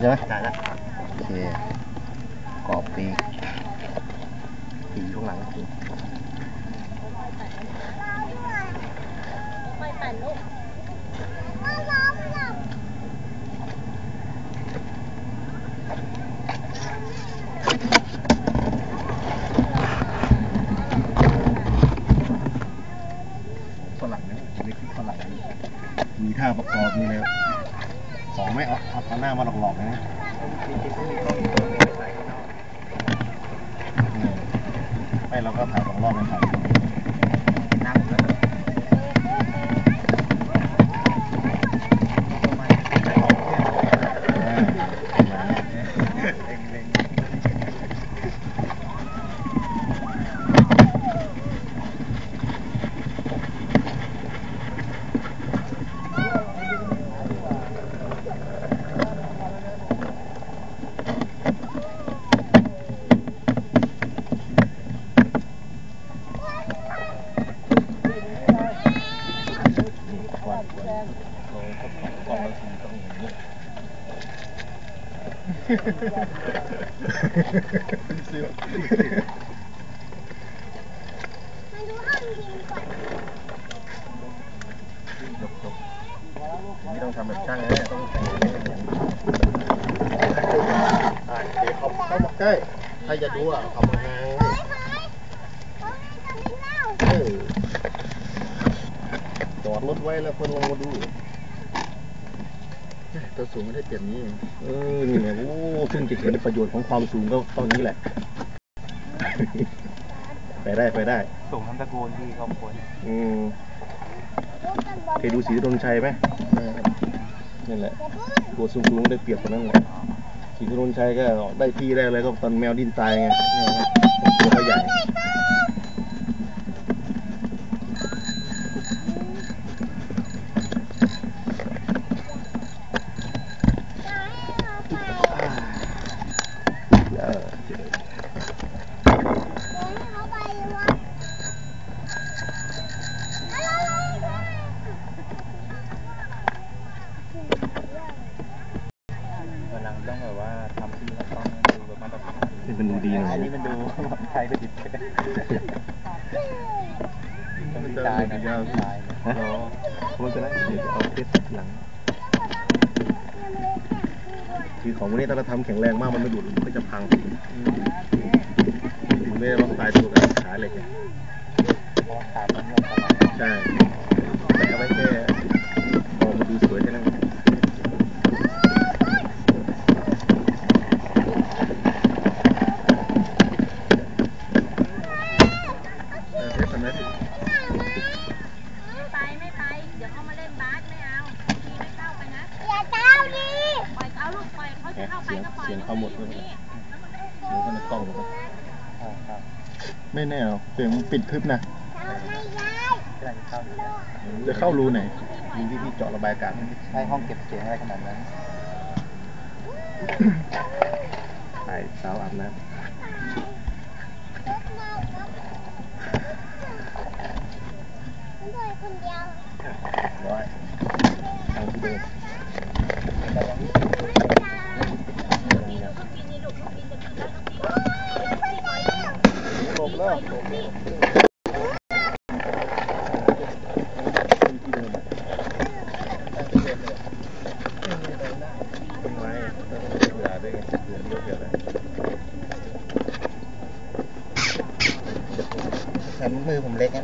ใช่ไหมได้แล้วโอเคกรอบปีกปีกข้างหลังปีกค่อยปั่นลูกฝรั่งนะนี่คือฝรั่งมีท่าประกอบมีอะไรของไม่เอาเอา หน้ามาหลอกๆนะไปใส่ข้างนอกอืมไม่เราก็ถ่ายสองรอบเป็นถ่าย นั่งแล้วก็ประมาณใส่ของเนี่ย อ่าประมาณนี้ เล็งเล็ง นี่ควันควันเราก็กล้องเราถึงต้องอย่างนี้เสื้อ มาดูห้องยิงก่อนยกยกนี่ต้องทำแบบช่างนะเนี่ยต้องแต่งเป็นอย่างนี้อ่าเดี๋ยวเขาเข้ามาใกล้ถ้าจะดูอะเอามาห่างไว้เฮ้ยเฮ้ยจะไม่เล่า เออจอดรถไว้แล้วคนลงมาดู ตัวสูงไม่ได้เปลี่ยนนี้ เออ นี่แหละโอ้ซึ่งจะเห็นประโยชน์ของความสูงก็ตอนนี้แหละ ไปได้ไปได้ส่งทั้งตระกูลที่ครอบครัวเนี่ยอืมลูกกันบอลเคยดูสีธนชัยไหมเออนี่แหละอย่าพึ่งตัวสูงๆได้เปรียบกว่านั้นแหละสีธนชัยก็ได้ที่ได้อะไรก็ตอนแมวดิ้นตายไงเออตัวเขาใหญ่ อย่าให้เราไป เออเจอ อย่าให้เขาไปวะอะไร กำลัง ต้องแบบว่าทำที่แล้วต้องดูแบบมาตรฐานนี่มันดูดีหน่อย อันนี้มันดูไทยไปดิบเลยต้องมีตายนะมีตายนะฮะมันจะได้เดี๋ยวจะเอาเพชรหลัง คือของพวกนี้ถ้าเราทำแข็งแรงมากมันไม่หลุดมันก็จะพังมันไม่ได้ล็อกตายตัวกับขาเหล็กไงเพราะขามันเนี่ยตลอดใช่แต่เอาไว้แค่พอมาดูสวยแค่นั้นเออเพชรทำไมถึง ไม่ไปไม่ไป เดี๋ยวเขามาเล่นบาสไม่เอาพี่ไม่เข้าไปนะอย่าเจ้าดิปล่อยเขาลูกปล่อยเขาจะเข้าไปก็ปล่อย เสียงเข้าหมดเลย นี่ ดูกันในกล้องหมดเลย ใช่ครับ ไม่แน่หรอกเสียงมันปิดทึบนะเราไม่ย้ายกำลังจะเข้าอยู่แล้วจะเข้ารูไหนรูที่พี่เจาะระบายอากาศใช้ห้องเก็บเสียงอะไรขนาดนั้น ถ่ายสาวอาบน้มันด้วยคนเดียวำร้อยทางที่เดิ ม้ต้องเผื่อด้วยไงเผื่อเยอะเผื่ออะไรแขนมือผมเล็กนะ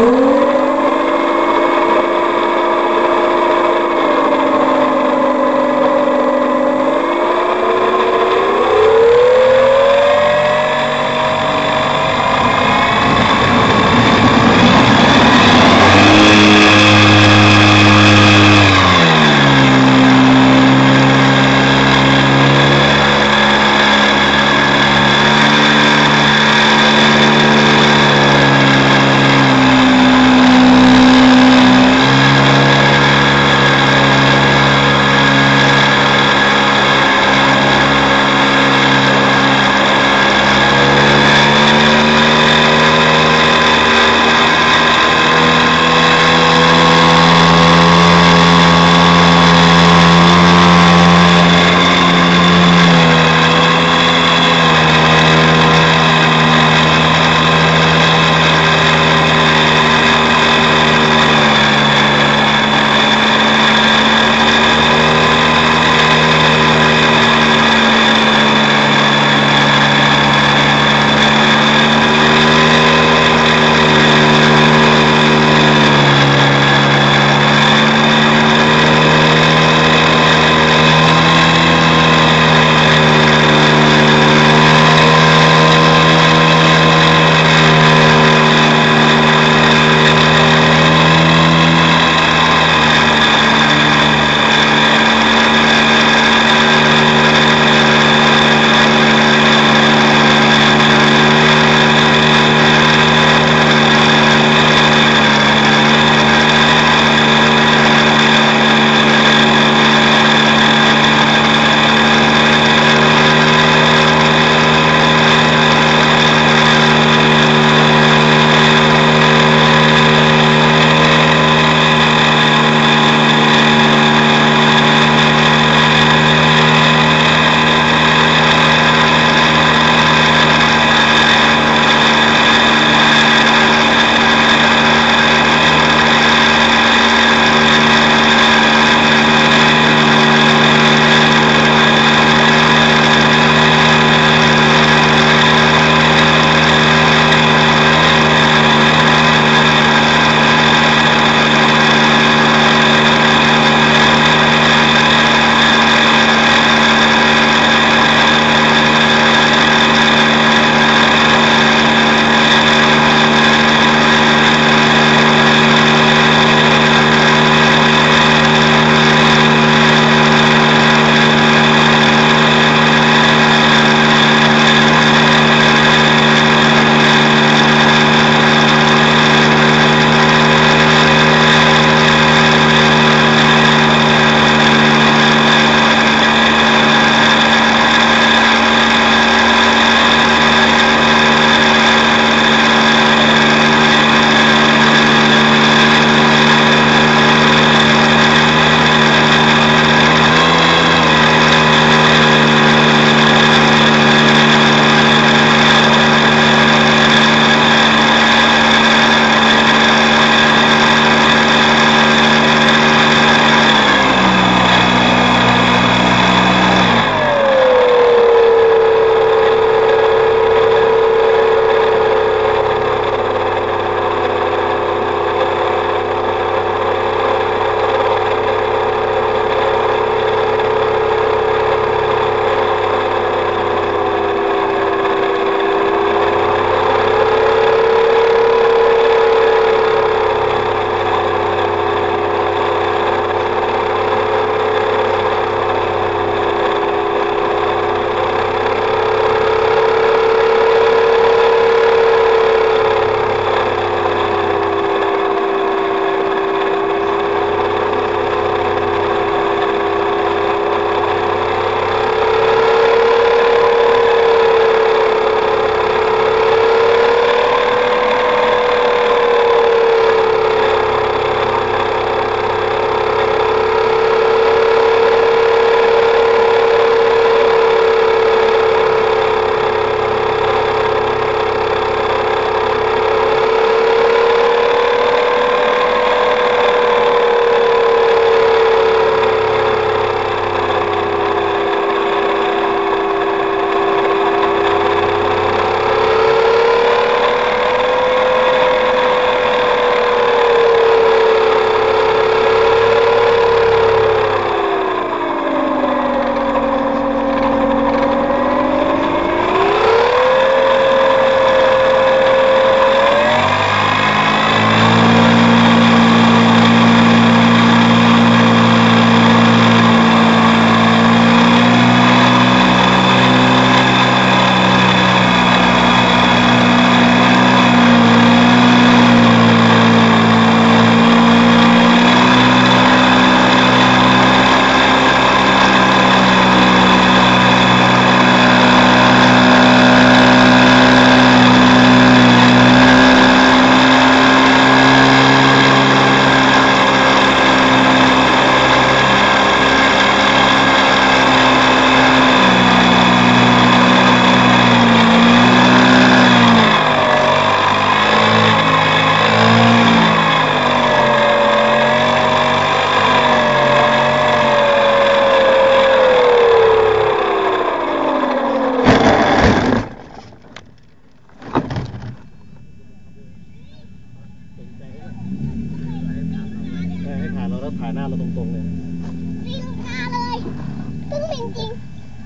ล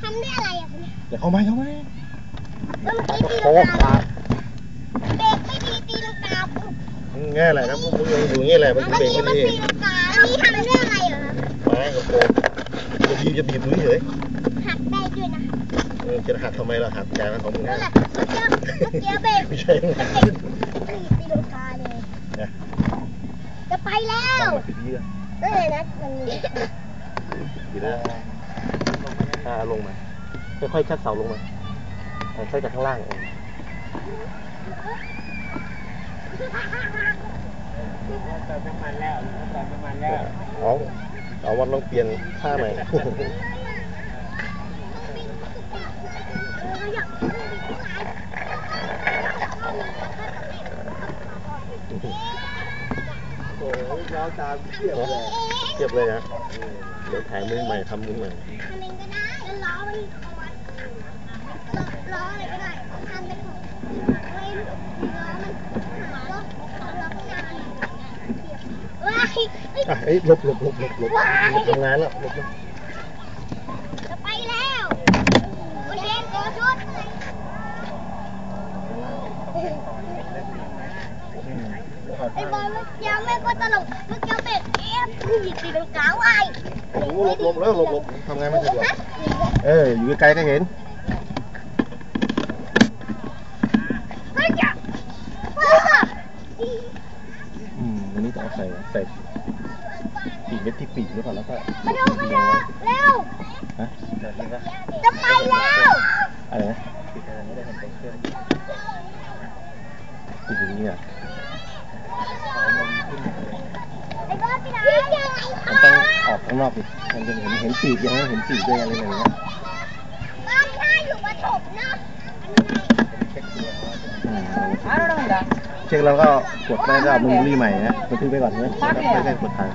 ท่านดูดูดูดูทำได้อะไรอะคุณเดี๋ยวเข้ามาเข้ามาเมื่อกี้ตีโค้ลังงปากเบรกไม่ดีตีลังกาปุ๊บแง่แหละครับพวกมึงยังอยู่อย่างงี้แหละมันอันเบรกนี้ไม่มันดีตีลังกาอันนี้ทำได้อะไรเหรอครับไม้กระโปรงจะบีบจะบีบมือเฉยหักได้ด้วยนะเออจะหักทำไมล่ะหักใจมันของมึงนั่นนะแหละเมื่อกี้เมื่อกี้เบรกไม่ใช่ไงมันเบรกตีตีลังกาเลยนะจะไปแล้วต้องมาปิดเยื่อนั่นเลยนะตรงนี้ปิดแล้ว อ่าลงมา ค่อยๆชักเสาลงมาอ่าใช้จากข้างล่างเองเติมน้ำมันแล้วเติมน้ำมันแล้วเอาเอาวันลองเปลี่ยนท่าใหม่เอออยากโอ้ยเราตามเทียบเลยเทียบเลยนะ เดี๋ยวถ่ายมือใหม่ทำมือใหม่ทำเองก็ได้แล้วล้อมันเอาวัดล้ออะไรก็ได้ทำเป็นของเว้ยล้อมันหาล้อล้อข้างหน้ามันว้ายเอ้ย อ่ะเอ้ยหลบหลบหลบหลบหลบทำงานแล้วหลบหลบ จะไปแล้วโอเคขอชุด ไอ้บอลเมื่อกี้แม่ก็ตลกเมื่อกี้เบรกเอฟคือตีลังกาไว้โอ้โหลบหลบแล้วหลบหลบทำไงานไม่สะดวกเอออยู่ไกลๆก็เห็นเฮ้ยจ้ะว้าอืมอันนี้ต้องเอาใส่ใส่ปีกเม็ดที่ปีกหรือเปล่าแล้วก็มาดูกันเถอะเร็วฮะจะไปแล้วอะไรนะปิดอะไรไม่ได้เห็นเป็นเครื่องปีกอย่างนี้อะ ไอ้บอลไปไหนพี่ยังไง มันต้องออกข้างนอกดิมันจะเห็นเห็นปีกยังไงเห็นปีกด้วยอะไรอย่างเงี้ยบ้านข้าอยู่ปฐมนะเช็คแล้วก็กดได้ก็เอามือรีใหม่นะมันขึ้นไปก่อนเลยไม่ใช่กดทาง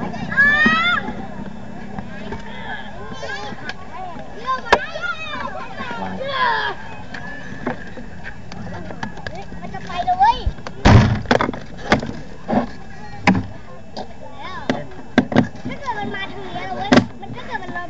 มันจะไปเลยเว้ยถ้าเกิดมันมาทางนี้แล้วเว้ย มันถ้าเกิดมัน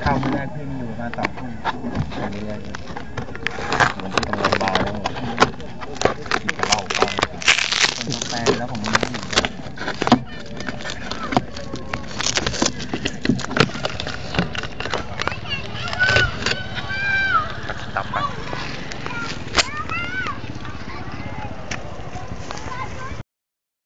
เข้าไม่ได้เพิ่งอยู่มาสองทุ่มอันนี้เลยผมที่ต้องระบายแล้วกินเหล้าไปกินกาแฟแล้วผมไม่ได้